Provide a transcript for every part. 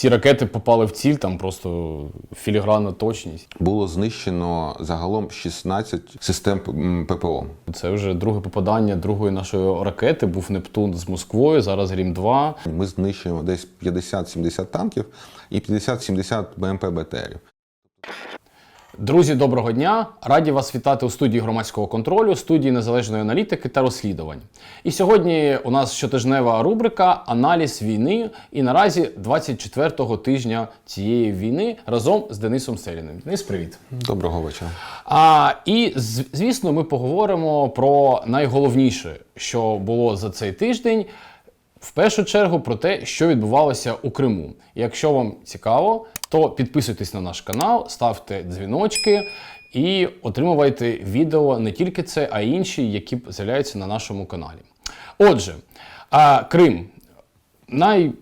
всі ракети попали в ціль, там просто філігранна точність. Було знищено загалом 16 систем ППО. Це вже друге попадання другої нашої ракети. Був Нептун з Москвою, зараз Рім 2 Ми знищуємо десь 50-70 танків і 50-70 БМП БТРів. Друзі, доброго дня! Раді вас вітати у студії громадського контролю, студії незалежної аналітики та розслідувань. І сьогодні у нас щотижнева рубрика Аналіз війни. І наразі 24-го тижня цієї війни разом з Денисом Селіним. Денис, привіт! Доброго вечора. А, і звісно, ми поговоримо про найголовніше, що було за цей тиждень. В першу чергу про те, що відбувалося у Криму. Якщо вам цікаво, то підписуйтесь на наш канал, ставте дзвіночки і отримувайте відео не тільки це, а й інші, які з'являються на нашому каналі. Отже, Крим най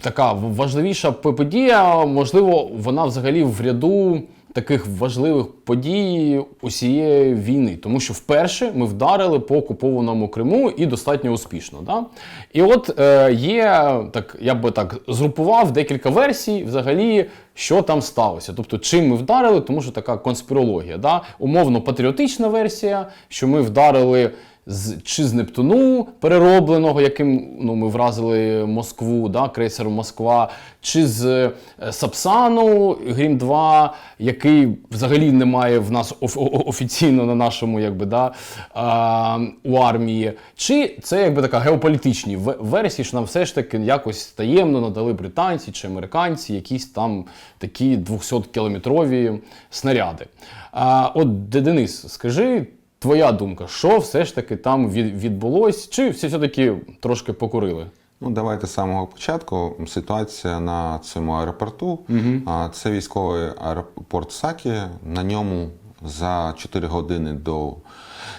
така важливіша подія, можливо, вона взагалі в ряду таких важливих подій усієї війни, тому що вперше ми вдарили по окупованому Криму і достатньо успішно. Да? І от е, є так, я би так згрупував декілька версій, взагалі, що там сталося. Тобто, чим ми вдарили, тому що така конспірологія. Да? Умовно патріотична версія, що ми вдарили з чи з Нептуну переробленого, яким ну, ми вразили Москву, да, крейсер Москва, чи з е, Сапсану Грім 2, який взагалі не має в нас оф- офіційно на нашому, якби, да, а, у армії. Чи це якби така геополітичні ве- версії, що нам все ж таки якось таємно надали британці чи американці якісь там такі 200-кілометрові снаряди. А, от Денис, скажи. Твоя думка, що все ж таки там відбулось, чи все-таки трошки покурили? Ну, давайте з самого початку. Ситуація на цьому аеропорту. А, Це військовий аеропорт Сакі. На ньому за 4 години до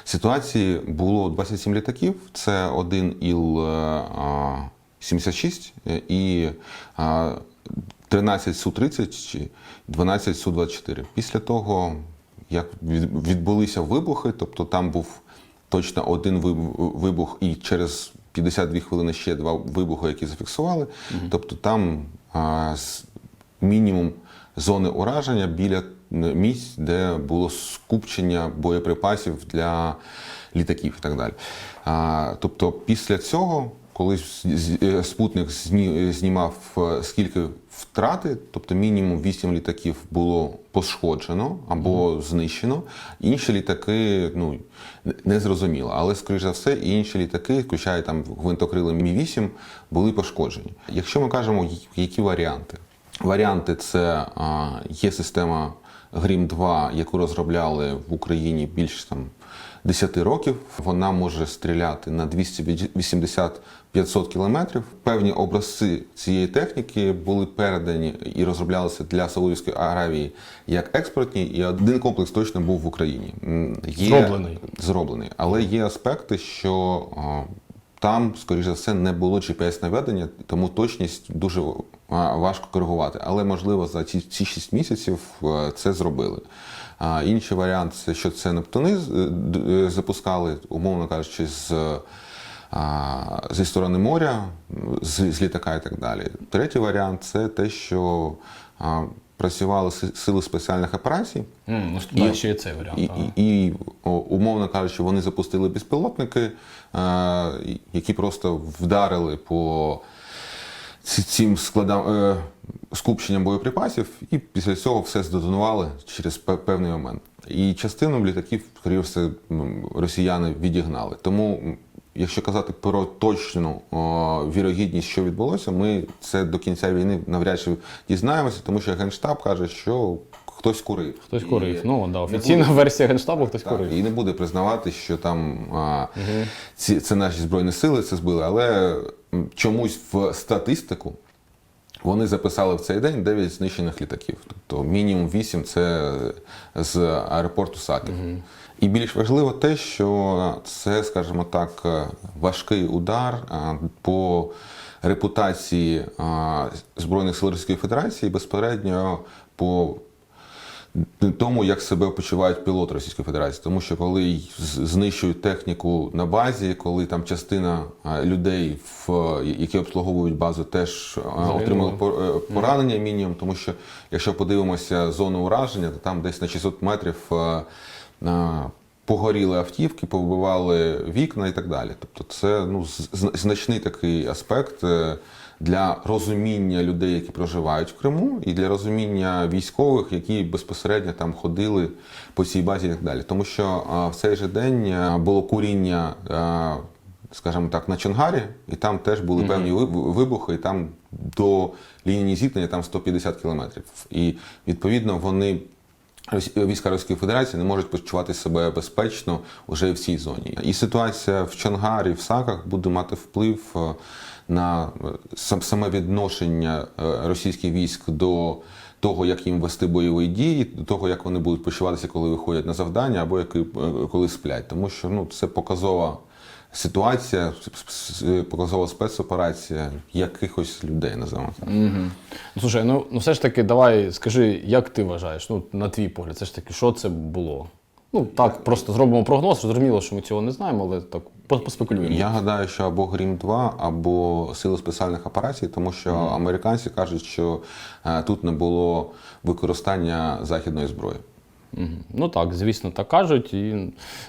ситуації було 27 літаків. Це один Іл-76 і а, 13 Су-30 чи 12 Су-24. Після того, як відбулися вибухи, тобто там був точно один вибух- і через 52 хвилини ще два вибухи, які зафіксували. Тобто там а, з- мінімум зони ураження біля місць, де було скупчення боєприпасів для літаків і так далі. А, тобто після цього, коли з- з- е, спутник зні- знімав е, скільки втрати, тобто мінімум 8 літаків було пошкоджено або знищено. Інші літаки ну, не зрозуміло. Але, скоріш за все, інші літаки, включає там гвинтокрили Мі-8, були пошкоджені. Якщо ми кажемо, які варіанти? Варіанти це є система Грім 2, яку розробляли в Україні більше там 10 років. Вона може стріляти на 280-500 кілометрів. Певні образці цієї техніки були передані і розроблялися для Саудівської Аравії як експортні, і один комплекс точно був в Україні. Є Зроблений. зроблений. Але є аспекти, що там, скоріш за все, не було GPS-наведення, тому точність дуже важко коригувати. Але можливо за ці, ці 6 місяців е, це зробили. А, інший варіант це що це Нептуни е, е, запускали, умовно кажучи, з. Зі сторони моря, з, з літака і так далі. Третій варіант це те, що а, працювали сили спеціальних операцій, М, ну, да, ще є цей варіант. і, і, і умовно кажучи, вони запустили безпілотники, е, які просто вдарили по цим складам е, скупченням боєприпасів, і після цього все здетонували через певний момент. І частину літаків, скоріше все, росіяни відігнали. Тому, якщо казати про точну о, вірогідність, що відбулося, ми це до кінця війни навряд чи дізнаємося, тому що Генштаб каже, що хтось курив. Хтось І курив. Ну, да, офіційна буде- версія Генштабу хтось так, курив. і не буде признавати, що там а, ці, це наші збройні сили це збили, але чомусь в статистику вони записали в цей день 9 знищених літаків. Тобто мінімум 8 це з аеропорту Саки. І більш важливо те, що це, скажімо так, е, важкий удар по репутації Збройних сил Російської Федерації безпосередньо по тому, як себе почувають пілоти Російської Федерації. Тому що коли знищують техніку на базі, коли там частина людей, які обслуговують базу, теж отримали пор- е, поранення мінімум, тому що якщо подивимося зону ураження, то там десь на 600 метрів. Е, Погоріли автівки, повбивали вікна і так далі. Тобто, це ну значний такий аспект е, для розуміння людей, які проживають в Криму, і для розуміння військових, які безпосередньо там ходили по цій базі і так далі. Тому що в цей же день було куріння, а, скажімо так, на Чонгарі, і там теж були певні вибухи, і там до лінії зіткнення там 150 кілометрів. І відповідно вони. Війська Російської Федерації не можуть почувати себе безпечно вже в цій зоні. І ситуація в Чонгарі, в Саках буде мати вплив е, на е, сам- саме відношення е, російських військ до того, як їм вести бойові дії, до того, як вони будуть почуватися, коли виходять на завдання, або коли сплять. Тому що ну, це показова ситуація, с- показова спецоперація якихось людей, називаємо так. Ну, Слушай, ну, ну все ж таки, давай скажи, як ти вважаєш, ну, на твій погляд, все ж таки, що це було? Ну, так, просто зробимо прогноз. Зрозуміло, що ми цього не знаємо, але так по- поспекулюємо. Я гадаю, що або Грім 2, або Сили спеціальних операцій, тому що американці кажуть, що е, тут не було використання західної зброї. Ну так, звісно, так кажуть. І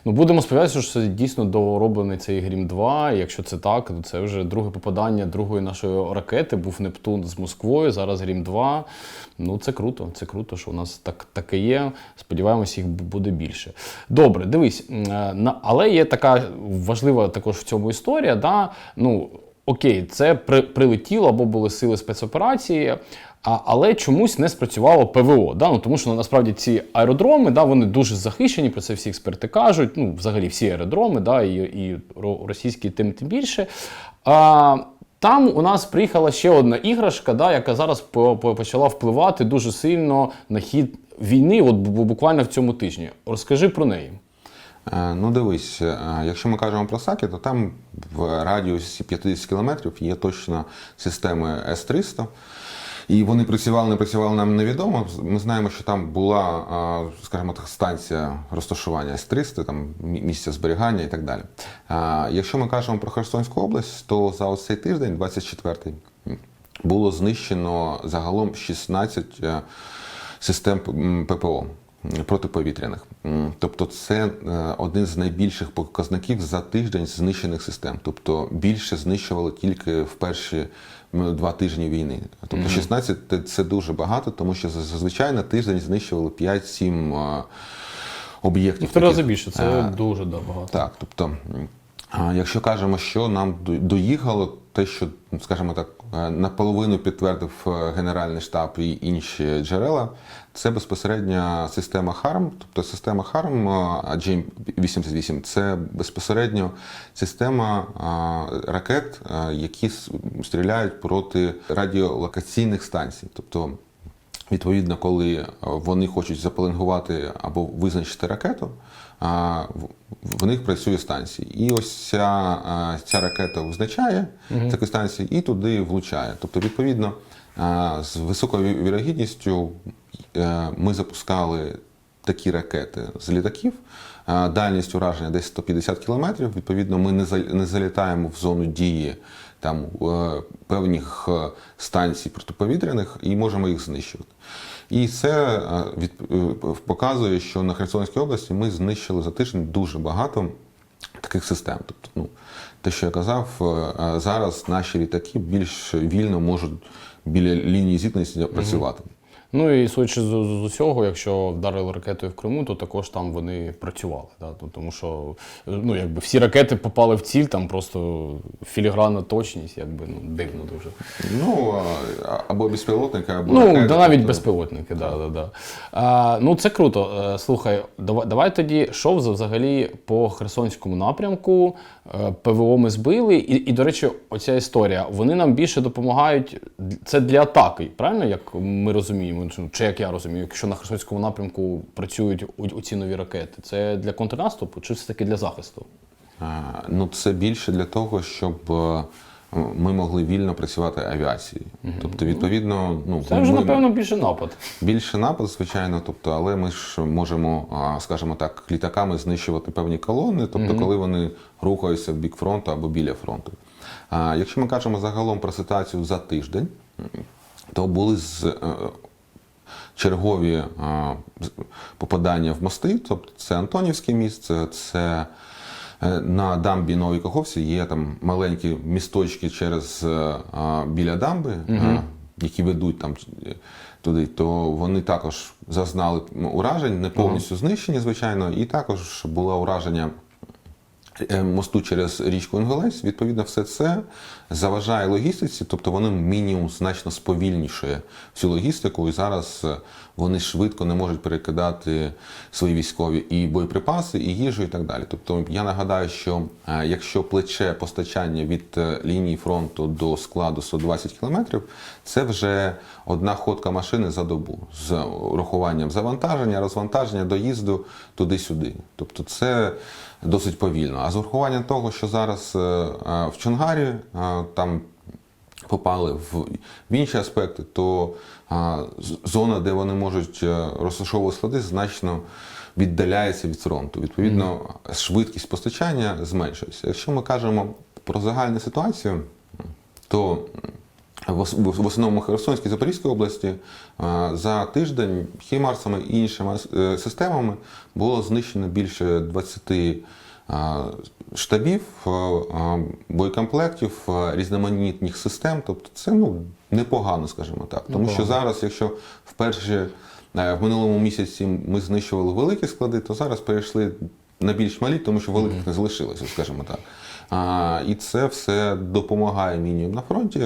ну, будемо сподіватися, що це дійсно дороблений цей Грім 2. І якщо це так, то це вже друге попадання другої нашої ракети. Був Нептун з Москвою, зараз Грім 2. Ну, це круто, це круто, що у нас так, таке є. Сподіваємось, їх буде більше. Добре, дивись, е, на- але є така важлива також в цьому історія. Да? Ну, окей, це при, прилетіло або були сили спецоперації. А, але чомусь не спрацювало ПВО. Да? Ну, тому що насправді ці аеродроми да, вони дуже захищені, про це всі експерти кажуть. Ну, взагалі всі аеродроми, да, і, і російські тим, тим більше. А, там у нас приїхала ще одна іграшка, да, яка зараз по- по- почала впливати дуже сильно на хід війни, от буквально в цьому тижні. Розкажи про неї. Е, Ну, дивись, е, якщо ми кажемо про САКи, то там в радіусі 50 кілометрів є точно системи С-300. І вони працювали, не працювали нам невідомо. Ми знаємо, що там була, скажімо так, станція розташування С-300, там місця зберігання і так далі. Якщо ми кажемо про Херсонську область, то за ось цей тиждень, 24-й, було знищено загалом 16 е, систем ППО протиповітряних. Тобто це е, один з найбільших показників за тиждень знищених систем. Тобто більше знищували тільки в перші два тижні війни. Тобто 16 це- дуже багато, тому що зазвичай на тиждень знищували 5-7 е, об'єктів. В три рази більше, це дуже да, багато. Так, тобто, якщо кажемо, що нам доїхало, те, що, скажімо так, е, наполовину підтвердив е, Генеральний штаб і інші джерела, це безпосередньо система ХАРМ. Тобто система ХАРМ GM88 це безпосередньо система ракет, які стріляють проти радіолокаційних станцій. Тобто Відповідно, коли е, вони хочуть запеленгувати або визначити ракету, в- них працює станція. І ось ця, ця ракета визначає таку станцію і туди влучає. Тобто, відповідно, з високою вірогідністю е, ми запускали такі ракети з літаків. Дальність ураження десь 150 кілометрів. Відповідно, ми не залітаємо в зону дії там е, певних е, станцій протиповітряних і можемо їх знищувати. І це е, показує, що на Херсонській області ми знищили за тиждень дуже багато таких систем. Тобто, ну, те, що я казав, зараз наші літаки більш вільно можуть біля лінії зіткнення працювати. Ну і судячи з, з усього, якщо вдарили ракетою в Криму, то також там вони працювали. Да? Тому що ну, якби всі ракети попали в ціль, там просто філігранна точність, якби ну, дивно дуже. Ну, або безпілотники, або Ну, ракети. да, навіть Тобто, безпілотники, да, да, да. А, ну це круто. Е, Слухай, давай, давай тоді, що взагалі по Херсонському напрямку е, ПВО ми збили. І, і, до речі, оця історія, вони нам більше допомагають. Це для атаки, правильно, як ми розуміємо? Чи- Чи як я розумію, якщо на Херсонському напрямку працюють у- ці нові ракети, це для контрнаступу чи все таки для захисту? А, Ну, це більше для того, щоб е, ми могли вільно працювати авіацією. Тобто, відповідно, ну Це вже, ми- напевно, більше напад. Більше напад, звичайно, тобто, але ми ж можемо, скажімо так, літаками знищувати певні колони, тобто, коли вони рухаються в бік фронту або біля фронту. А якщо ми кажемо загалом про ситуацію за тиждень, то були з. Е, Чергові попадання в мости, тобто це Антонівське місце, це е, на дамбі Новій Каховці є там маленькі місточки через е, біля дамби, а, які ведуть там е, туди, то вони також зазнали уражень, не повністю знищені, звичайно, і також було ураження е, мосту через річку Інгулець. Відповідно, все це заважає логістиці, тобто воно мінімум значно сповільнішує всю логістику, і зараз е, вони швидко не можуть перекидати свої військові і боєприпаси, і їжу, і так далі. Тобто я нагадаю, що е, якщо плече постачання від е, лінії фронту до складу 120 кілометрів, це вже одна ходка машини за добу з урахуванням завантаження, розвантаження, доїзду туди-сюди. Тобто це досить повільно. А з урахуванням того, що зараз е, е, в Чонгарі е, там попали в, інші аспекти, то зона, де вони можуть розташовувати склади, значно віддаляється від фронту. Відповідно, швидкість постачання зменшується. Якщо ми кажемо про загальну ситуацію, то в ос- в в основному Херсонській Запорізькій області за тиждень хімарсами і іншими е, системами було знищено більше 20 штабів, а, а, боєкомплектів, різноманітних систем. Тобто це ну, непогано, скажімо так. Тому що зараз, якщо вперше е, в минулому місяці ми знищували великі склади, то зараз перейшли на більш малі, тому що великих не залишилося, скажімо так. А, і це все допомагає мінімум на фронті,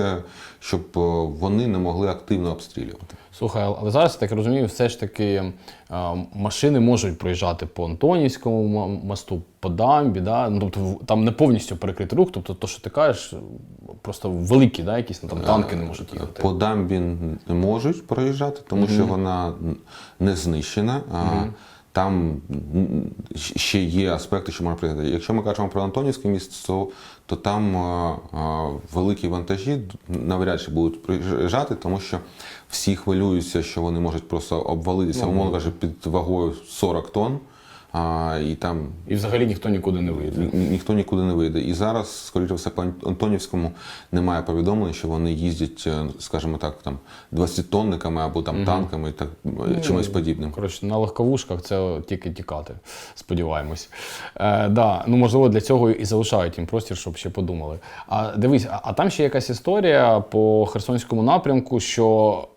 щоб е, вони не могли активно обстрілювати. Слухай, але зараз я так розумію, все ж таки е, машини можуть проїжджати по Антонівському мосту, по дамбі, да? ну, тобто там не повністю перекритий рух, тобто то, що ти кажеш, просто великі, да, якісь там танки не можуть їхати. По дамбі не можуть проїжджати, тому що вона не знищена. А Там ще є аспекти, що можна прийняти. Якщо ми кажемо про Антонівське місто, то там а, а, великі вантажі навряд чи будуть приїжджати, тому що всі хвилюються, що вони можуть просто обвалитися, умовно каже, під вагою 40 тонн. А, і там І взагалі ніхто нікуди не вийде. ні- ніхто нікуди не вийде. І зараз, скоріше все, по Антонівському немає повідомлень, що вони їздять, е, скажімо так, там 20-тонниками або там танками, так е, чимось подібним. Коротше, на легковушках це тільки тікати, сподіваємось. Е, да, ну можливо, для цього і залишають їм простір, щоб ще подумали. А дивись, а, а там ще якась історія по Херсонському напрямку, що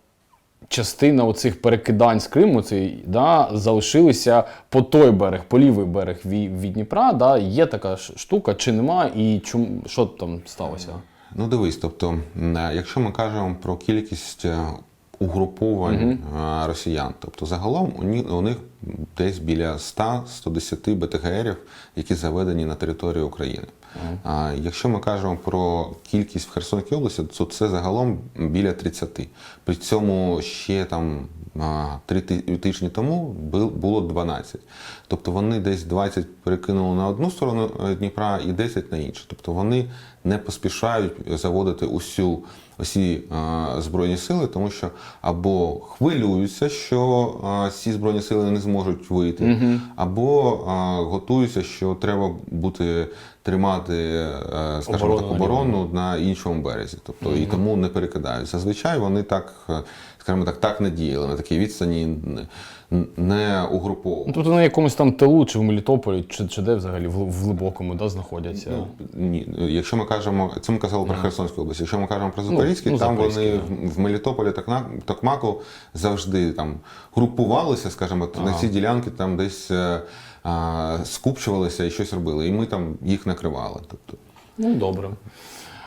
частина оцих перекидань з Криму цей, да, залишилися по той берег, по лівий берег від, від Дніпра. Да, є така штука, чи нема, і чому що там сталося? Ну, дивись, тобто, е, якщо ми кажемо про кількість е, угруповань е, росіян, тобто загалом у них десь біля 100-110 БТГРів, які заведені на територію України. А якщо ми кажемо про кількість в Херсонській області, то це загалом біля 30. При цьому ще там три тижні тому було 12. Тобто вони десь 20 перекинули на одну сторону е, Дніпра і 10 на іншу. Тобто вони не поспішають заводити усю усі збройні сили, тому що або хвилюються, що ці збройні сили не зможуть вийти, або готуються, що треба бути тримати, е, скажімо Оборону так, оборону на іншому березі. Тобто і тому не перекидають. Зазвичай вони так, е, скажімо так, так не діяли на такій відстані, не- не Ну, угруповували. тобто на якомусь там тилу, чи в Мелітополі, чи, чи де взагалі в, в глибокому да, знаходяться. Ні, якщо ми кажемо, це ми казали про Херсонську область. Якщо ми кажемо про Запорізький, ну, там вони в, в Мелітополі, Токна- Токмаку завжди там групувалися, скажімо, на ці ділянки там десь е, а, скупчувалися і щось робили. І ми там їх накривали. Тобто, Ну, добре.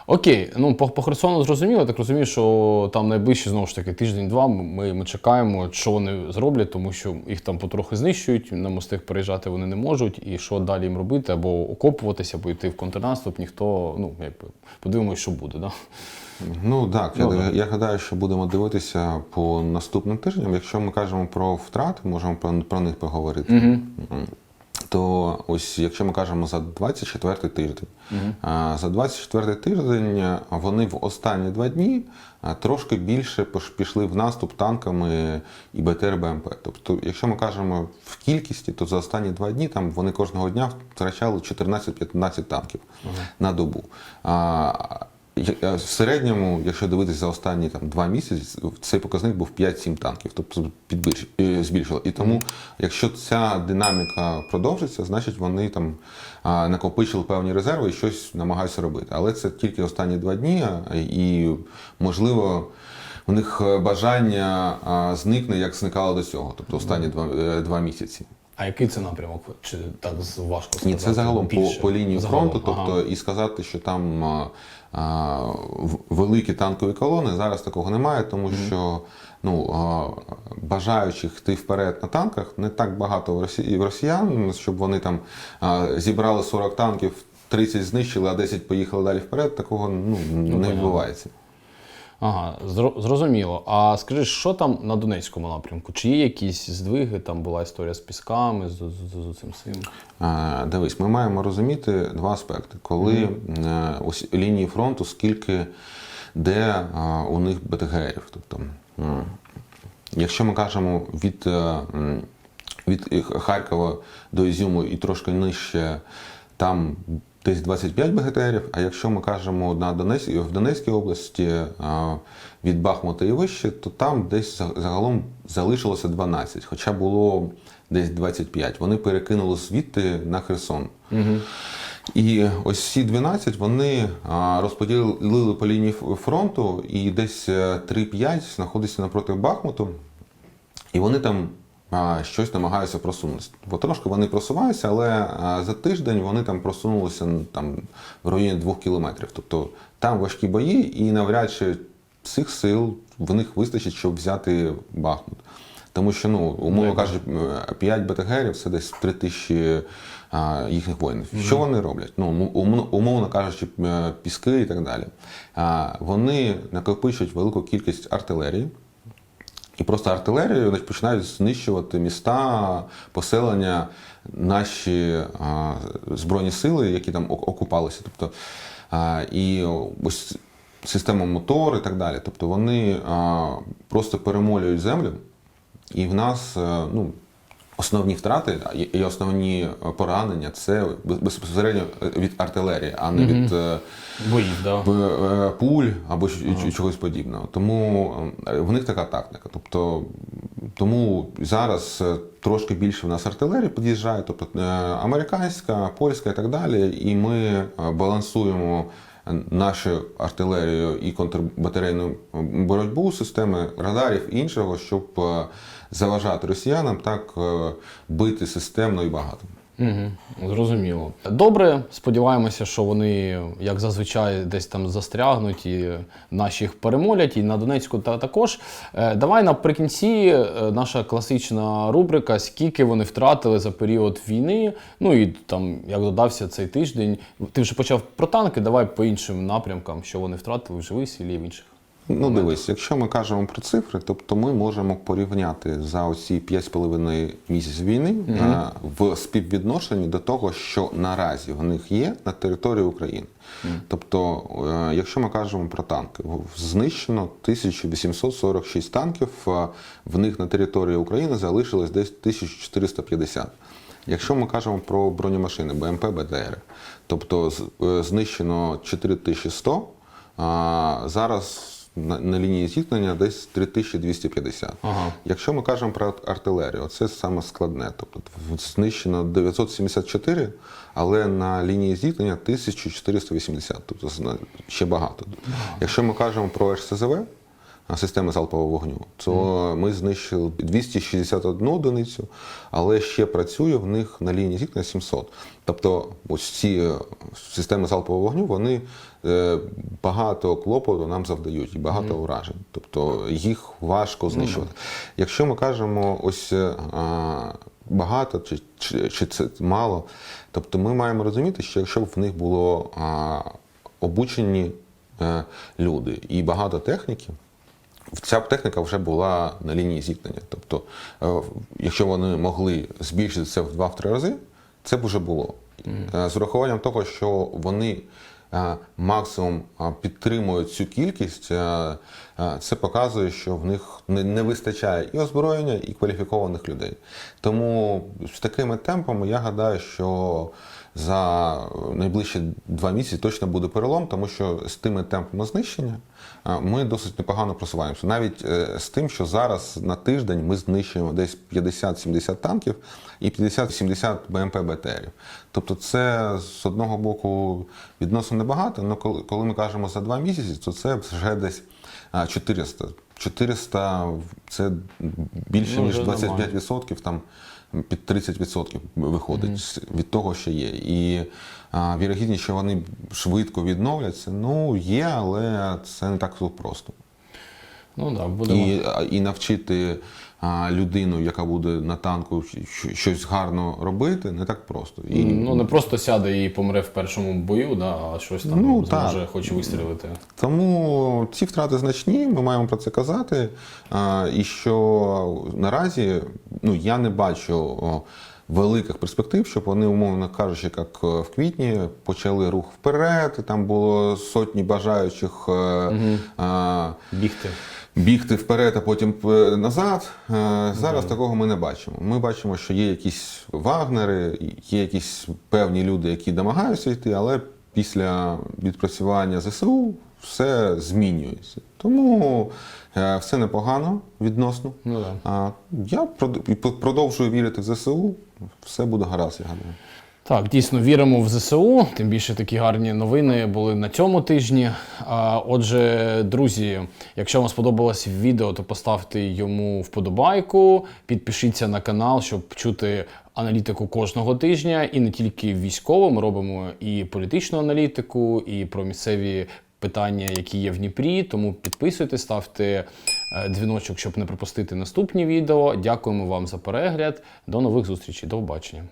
Окей, ну по, по Херсону зрозуміло, так розумію, що там найближчі знову ж таки тиждень-два ми, ми чекаємо, що вони зроблять, тому що їх там потрохи знищують, на мостих переїжджати вони не можуть, і що далі їм робити, або окопуватися, або йти в контрнаступ, ніхто, ну, якби подивимось, що буде. Да? Ну так, я, Ну, я гадаю, що будемо дивитися по наступним тижням. Якщо ми кажемо про втрати, можемо про, про них поговорити. М. то ось якщо ми кажемо за 24 тиждень, а, за 24 тиждень вони в останні два дні трошки більше пішли в наступ танками і БТР БМП. Тобто, якщо ми кажемо в кількості, то за останні два дні там вони кожного дня втрачали 14-15 танків на добу. Е, В середньому, якщо дивитися за останні там, два місяці, цей показник був 5-7 танків, тобто підбільш- е, збільшило. І тому, якщо ця динаміка продовжиться, значить вони там накопичили певні резерви і щось намагаються робити. Але це тільки останні два дні, і можливо. У них е, бажання а, зникне, як зникало до цього, тобто останні два, два місяці. А який це напрямок? Чи так важко сказати? Ні, це загалом по, Більше? по лінії Загалом, фронту, тобто ага. і сказати, що там великі танкові колони зараз такого немає, тому що ну, бажаючих йти вперед на танках не так багато в Росії в росіян, щоб вони там зібрали 40 танків. 30 знищили, а 10 поїхали далі вперед. Такого ну, не понятно. відбувається. Ага, зрозуміло. А скажи, що там на Донецькому напрямку? Чи є якісь здвиги? Там була історія з пісками, з, з, з, з цим всім? Е, Дивись, ми маємо розуміти два аспекти. Коли е, ось лінії фронту, скільки де е, у них БТГРів. Тобто, м, якщо ми кажемо від, е, від Харкова до Ізюму і трошки нижче, там десь 25 БГТРів, а якщо ми кажемо на Донецьк, в Донецькій області е, від Бахмута і вище, то там десь загалом залишилося 12, хоча було десь 25. Вони перекинули звідти на Херсон. І ось ці 12 вони розподілили по лінії фронту, і десь е, 3-5 знаходиться напроти Бахмуту. І вони там щось намагаються просунутися. Бо трошки вони просуваються, але за тиждень вони там просунулися ну, там, в районі двох кілометрів. Тобто там важкі бої, і навряд чи цих сил в них вистачить, щоб взяти Бахмут. Тому що, ну, умовно кажучи, 5 БТГРів це десь 3 тисячі а, їхніх воїнів. Що вони роблять? Ну, умовно, кажучи, піски і так далі. А, вони накопичують велику кількість артилерії. І просто артилерією значить, починають знищувати міста, поселення, наші а, збройні сили, які там окупалися. Тобто, а, і ось система мотор і так далі. Тобто вони а, просто перемолюють землю, і в нас а, ну, основні втрати і- основні поранення це безпосередньо від артилерії, а не від. е, Боїв, да. е, пуль або ч- чогось подібного. Тому е, в них така тактика. Тобто, тому зараз е, трошки більше в нас артилерії під'їжджає, тобто е, американська, польська і так далі. І ми е, балансуємо нашу артилерію і контрбатарейну боротьбу, системи радарів іншого, щоб е, заважати росіянам так е, бити системно і багато. Угу, зрозуміло. Добре, сподіваємося, що вони, як зазвичай, десь там застрягнуть і наші їх перемолять, і на Донецьку та також. Е, Давай наприкінці е, наша класична рубрика, скільки вони втратили за період війни. Ну і там, як додався цей тиждень. Ти вже почав про танки, давай по іншим напрямкам, що вони втратили в живій силі і в інших. Ну, дивись, якщо ми кажемо про цифри, тобто ми можемо порівняти за оці 5,5 місяців війни а, в співвідношенні до того, що наразі в них є на території України. Тобто, е, якщо ми кажемо про танки, знищено 1846 танків, а в них на території України залишилось десь 1450. Якщо ми кажемо про бронемашини БМП, БТР, тобто е, знищено 4100, а зараз на, на лінії зіткнення десь 3250. Ага. Якщо ми кажемо про артилерію, це саме складне. Тобто знищено 974, але на лінії зіткнення 1480, тобто ще багато. Якщо ми кажемо про РСЗВ, системи залпового вогню, то ми знищили 261 одиницю, але ще працює в них на лінії зіткнення 700. Тобто, ось ці е, системи залпового вогню, вони е, багато клопоту нам завдають і багато уражень. Тобто їх важко знищувати. Якщо ми кажемо ось е, багато чи, чи, чи це мало, тобто ми маємо розуміти, що якщо б в них було а, обучені е, люди і багато техніки, Ця б техніка вже була на лінії зіткнення. Тобто, е, якщо вони могли збільшити це в 2-3 рази, це б вже було. Е, З урахуванням того, що вони е, максимум підтримують цю кількість, це показує, що в них не, вистачає і озброєння, і кваліфікованих людей. Тому з такими темпами я гадаю, що за найближчі два місяці точно буде перелом, тому що з тими темпами знищення ми досить непогано просуваємося. Навіть е, з тим, що зараз на тиждень ми знищуємо десь 50-70 танків і 50-70 БМП БТРів. Тобто, це з одного боку відносно небагато, але коли ми кажемо за два місяці, то це вже десь а, 400. 400 це більше Ну, ніж вже 25%, там під 30% виходить з- від того, що є. І а, вірогідність, що вони швидко відновляться, ну є, але це не так просто. Ну так, будемо. І, і навчити а, людину, яка буде на танку щось гарно робити, не так просто. І, Ну не просто сяде і помре в першому бою, да, а щось там Ну, зможе, так. хоче вистрілити. Тому ці втрати значні, ми маємо про це казати. А, І що наразі ну, я не бачу великих перспектив, щоб вони, умовно кажучи, як е, в квітні, почали рух вперед, і там було сотні бажаючих. е, а, Бігти. Бігти вперед, а потім е, назад. Е, Зараз такого ми не бачимо. Ми бачимо, що є якісь вагнери, є якісь певні люди, які намагаються йти, але після відпрацювання ЗСУ все змінюється. Тому е, все непогано відносно. Ну да. Я продовжую вірити в ЗСУ. Все буде гаразд, я гадаю. Так, дійсно віримо в ЗСУ. Тим більше такі гарні новини були на цьому тижні. А, отже, друзі, якщо вам сподобалось відео, то поставте йому вподобайку, підпишіться на канал, щоб чути аналітику кожного тижня. І не тільки військову, ми робимо і політичну аналітику, і про місцеві питання, які є в Дніпрі. Тому підписуйтесь, ставте е, дзвіночок, щоб не пропустити наступні відео. Дякуємо вам за перегляд. До нових зустрічей. До побачення.